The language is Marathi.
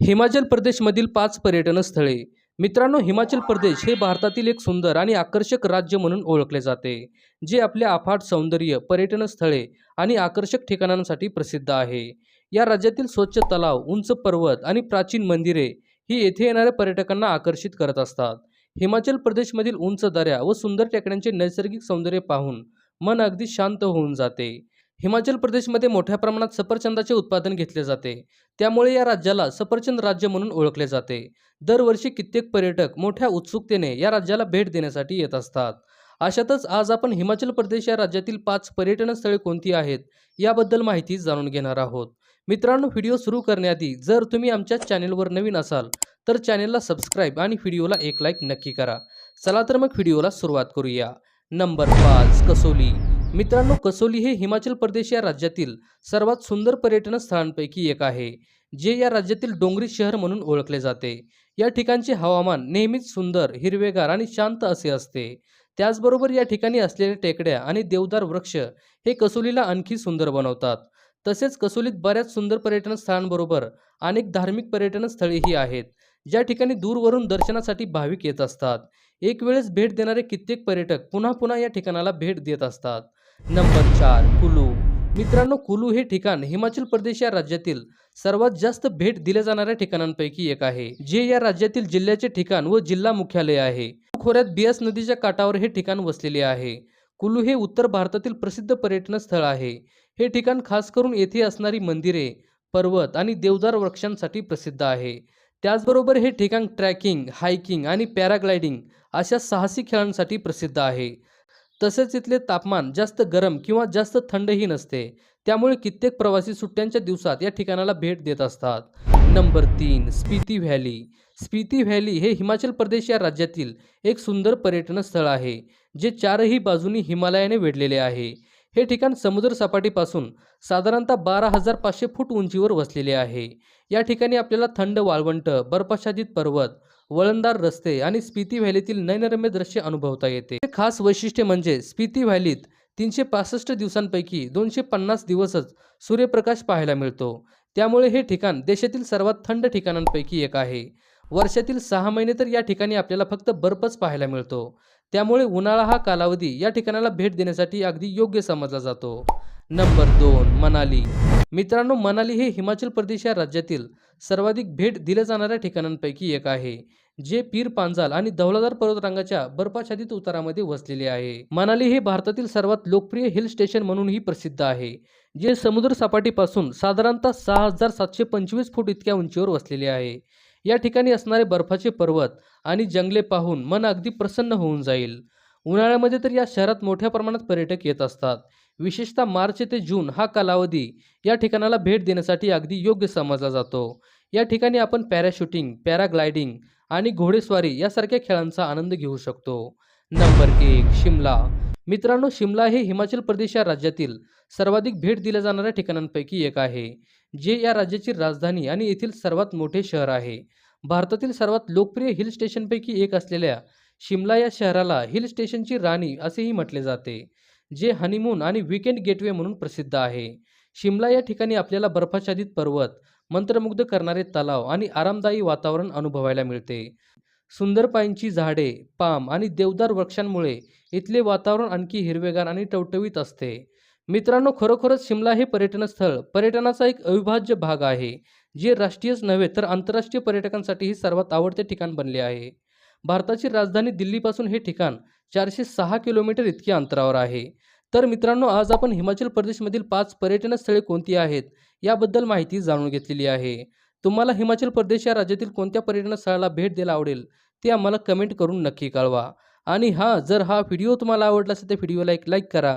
हिमाचल प्रदेशमधील पाच पर्यटन स्थळे. मित्रांनो हिमाचल प्रदेश हे भारतातील एक सुंदर आणि आकर्षक राज्य म्हणून ओळखले जाते जे आपल्या अफाट सौंदर्य पर्यटन स्थळे आणि आकर्षक ठिकाणांसाठी प्रसिद्ध आहे. या राज्यातील स्वच्छ तलाव उंच पर्वत आणि प्राचीन मंदिरे ही येथे येणाऱ्या पर्यटकांना आकर्षित करत असतात. हिमाचल प्रदेशमधील उंच दऱ्या व सुंदर टेकड्यांचे नैसर्गिक सौंदर्य पाहून मन अगदी शांत होऊन जाते. हिमाचल प्रदेशमध्ये मोठ्या प्रमाणात सफरचंदाचे उत्पादन घेतले जाते. त्यामुळे या राज्याला सफरचंद राज्य म्हणून ओळखले जाते. दरवर्षी कित्येक पर्यटक मोठ्या उत्सुकतेने या राज्याला भेट देण्यासाठी येत असतात. अशातच आज आपण हिमाचल प्रदेश या राज्यातील पाच पर्यटन स्थळे कोणती आहेत याबद्दल माहिती जाणून घेणार आहोत. मित्रांनो व्हिडिओ सुरू करण्याआधी जर तुम्ही आमच्या चॅनेलवर नवीन असाल तर चॅनेलला सबस्क्राईब आणि व्हिडिओला एक लाईक नक्की करा. चला तर मग व्हिडिओला सुरुवात करूया. नंबर पाच कसोली. मित्रांनो कसोली हे हिमाचल प्रदेश या राज्यातील सर्वात सुंदर पर्यटन स्थळांपैकी एक आहे जे या राज्यातील डोंगरी शहर म्हणून ओळखले जाते. या ठिकाणचे हवामान नेहमीच सुंदर हिरवेगार आणि शांत असे असते. त्याचबरोबर या ठिकाणी असलेल्या टेकड्या आणि देवदार वृक्ष हे कसोलीला आणखी सुंदर बनवतात. तसेच कसोलीत बऱ्याच सुंदर पर्यटन स्थळांबरोबर अनेक धार्मिक पर्यटन स्थळेही आहेत ज्या ठिकाणी दूरवरून दर्शनासाठी भाविक येत असतात. एक वेळेस भेट देणारे कित्येक पर्यटक पुन्हा पुन्हा या ठिकाणाला भेट देत असतात. नंबर चार कुलू. मित्रांनो कुलू हे ठिकाण हिमाचल प्रदेश या राज्यातील सर्वात जास्त भेट दिल्या जाणाऱ्या ठिकाणांपैकी एक आहे जे या राज्यातील जिल्ह्याचे ठिकाण व जिल्हा मुख्यालय आहे. खोऱ्यात बियास नदीच्या काठावर हे ठिकाण वसलेले आहे. कुलू हे उत्तर भारतातील प्रसिद्ध पर्यटन स्थळ आहे. हे ठिकाण खास करून येथे असणारी मंदिरे पर्वत आणि देवदार वृक्षांसाठी प्रसिद्ध आहे. त्याचबरोबर हे ठिकाण ट्रॅकिंग हायकिंग आणि पॅराग्लायडिंग अशा साहसी खेळांसाठी प्रसिद्ध आहे. तसेच इथले तापमान जास्त गरम किंवा जास्त थंडही नसते. त्यामुळे कित्येक प्रवासी सुट्ट्यांच्या दिवसात या ठिकाणाला भेट देत असतात. नंबर तीन स्पिती व्हॅली. स्पिती व्हॅली हे हिमाचल प्रदेश या राज्यातील एक सुंदर पर्यटन स्थळ आहे जे चारही बाजूनी हिमालयाने वेढलेले आहे. हे ठिकाण समुद्र सपाटीपासून साधारणतः बारा हजार पाचशे फूट उंचीवर वसलेले आहे. या ठिकाणी आपल्याला थंड वाळवंट बर्फाच्छादित पर्वत वळणदार रस्ते आणि स्पिती व्हॅलीतील नैनरम्य दृश्य अनुभवता येते. हे खास वैशिष्ट्य म्हणजे स्पिती व्हॅलीत तीनशे पासष्ट दिवसांपैकी दोनशे पन्नास दिवसच सूर्यप्रकाश पाहायला मिळतो. त्यामुळे हे ठिकाण देशातील सर्वात थंड ठिकाणांपैकी एक आहे. वर्षातील सहा महिने तर या ठिकाणी आपल्याला फक्त बर्फच पाहायला मिळतो. त्यामुळे उन्हाळा हा कालावधी या ठिकाणाला भेट देण्यासाठी अगदी योग्य समजला जातो. नंबर दोन मनाली. मित्रांनो मनाली हे हिमाचल प्रदेश या राज्यातील सर्वाधिक भेट दिल्या जाणाऱ्या ठिकाणांपैकी एक आहे जे पीर पांजाल आणि धौलादार पर्वतरांगाच्या बर्फाच्छादित उतारामध्ये वसलेले आहे. मनाली हे भारतातील सर्वात लोकप्रिय हिल स्टेशन म्हणूनही प्रसिद्ध आहे जे समुद्र सपाटीपासून साधारणतः सहा हजार सातशे पंचवीस फूट इतक्या उंचीवर वसलेले आहे. या ठिकाणी असणारे बर्फाचे पर्वत आणि जंगले पाहून मन अगदी प्रसन्न होऊन जाईल. उन्हाळ्यामध्ये तर या शहरात मोठ्या प्रमाणात पर्यटक येत असतात. विशेषतः मार्च ते जून हा कालावधी या ठिकाणाला भेट देण्यासाठी अगदी योग्य समजला जातो. या ठिकाणी आपण पॅराशूटिंग पॅराग्लायडिंग आणि घोडेस्वारी यासारख्या खेळांचा आनंद घेऊ शकतो. नंबर एक शिमला. मित्रांनो शिमला हे हिमाचल प्रदेश या राज्यातील सर्वाधिक भेट दिल्या जाणाऱ्या ठिकाणांपैकी एक आहे. जे या राज्याची राजधानी आणि येथील सर्वात मोठे शहर आहे. भारतातील सर्वात लोकप्रिय हिल स्टेशनपैकी एक असलेल्या शिमला या शहराला हिल स्टेशनची राणी असेही म्हटले जाते जे हनीमून आणि विकेंड गेटवे म्हणून प्रसिद्ध आहे. शिमला या ठिकाणी आपल्याला बर्फाच्छादित पर्वत मंत्रमुग्ध करणारे तलाव आणि आरामदायी वातावरण अनुभवायला मिळते. सुंदर पाईंची झाडे पाम आणि देवदार वृक्षांमुळे इथले वातावरण आणखी हिरवेगार आणि टवटवीत असते. मित्रांनो खरोखरच शिमला हे पर्यटन स्थळ पर्यटनाचा एक अविभाज्य भाग आहे. जे राष्ट्रीयच नव्हे तर आंतरराष्ट्रीय पर्यटकांसाठीही सर्वात आवडते ठिकाण बनले आहे. भारताची राजधानी दिल्लीपासून हे ठिकाण चारशे सहा किलोमीटर इतक्या अंतरावर आहे. तर मित्रांनो आज आपण हिमाचल प्रदेशमधील पाच पर्यटन स्थळे कोणती आहेत याबद्दल माहिती जाणून घेतलेली आहे. तुम्हाला हिमाचल प्रदेश या राज्यातील कोणत्या पर्यटन स्थळाला भेट द्यायला आवडेल ते आम्हाला कमेंट करून नक्की कळवा. आणि हां जर हा व्हिडिओ तुम्हाला आवडला असेल तर व्हिडिओला एक लाईक करा.